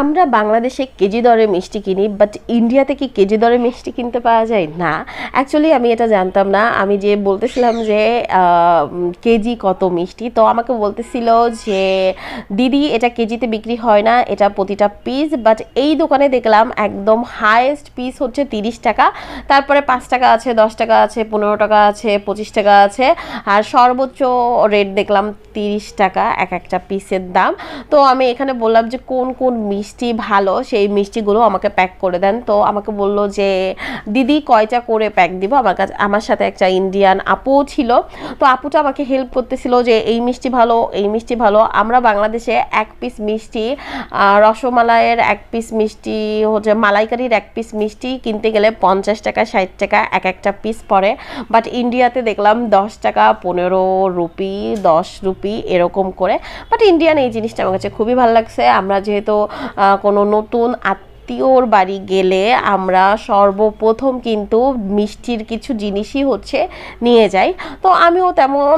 আমরা বাংলাদেশে কেজি দরে মিষ্টি কিনি বাট ইন্ডিয়াতে কি কেজি দরে মিষ্টি কিনতে পাওয়া যায়? না। অ্যাকচুয়ালি আমি এটা জানতাম না। আমি যে বলতেছিলাম যে কেজি কত মিষ্টি, তো আমাকে বলতেছিল যে, দিদি, এটা কেজিতে বিক্রি হয় না, এটা প্রতিটা পিস বাট এই দোকানে দেখলাম একদম হায়েস্ট পিস হচ্ছে তিরিশ টাকা। তারপরে পাঁচ টাকা আছে, দশ টাকা আছে, পনেরো টাকা আছে, পঁচিশ টাকা আছে, আর সর্বোচ্চ রেট দেখলাম তিরিশ টাকা এক একটা পিসের দাম। তো আমি এখানে বললাম যে, কোন কোন মিষ্টি ভালো, সেই মিষ্টিগুলো আমাকে প্যাক করে দেন। তো আমাকে বলল যে, দিদি, কয়টা করে প্যাক দিব? আমার কাছে, আমার সাথে একটা ইন্ডিয়ান আপুও ছিল। তো আপুটা আমাকে হেল্প করতেছিল যে, এই মিষ্টি ভালো, এই মিষ্টি ভালো। আমরা বাংলাদেশে এক পিস মিষ্টি রসমালাইয়ের এক পিস মিষ্টি, হচ্ছে মালাইকারির এক পিস মিষ্টি কিনতে গেলে পঞ্চাশ টাকা, ষাট টাকা এক একটা পিস পড়ে। বাট ইন্ডিয়াতে দেখলাম দশ টাকা, পনেরো রুপি, দশ রুপি এরকম করে। বাট ইন্ডিয়ান এই জিনিসটা আমার কাছে খুবই ভালো লাগছে। আমরা যেহেতু কোনো নতুন আত্মীয়র বাড়ি গেলে আমরা সর্বপ্রথম কিন্তু মিষ্টির কিছু জিনিসই হচ্ছে নিয়ে যাই। তো আমিও তেমন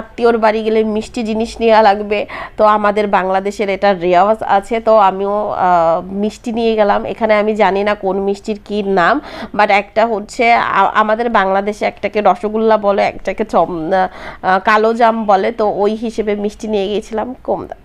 আত্মীয়র বাড়ি গেলে মিষ্টি জিনিস নেওয়া লাগবে। তো আমাদের বাংলাদেশের এটা রেওয়াজ আছে, তো আমিও মিষ্টি নিয়ে গেলাম। এখানে আমি জানি না কোন মিষ্টির কী নাম বাট একটা হচ্ছে আমাদের বাংলাদেশে একটাকে রসগোল্লা বলে, একটাকে চম কালো জাম বলে, তো ওই হিসেবে মিষ্টি নিয়ে গিয়েছিলাম। কম দাম।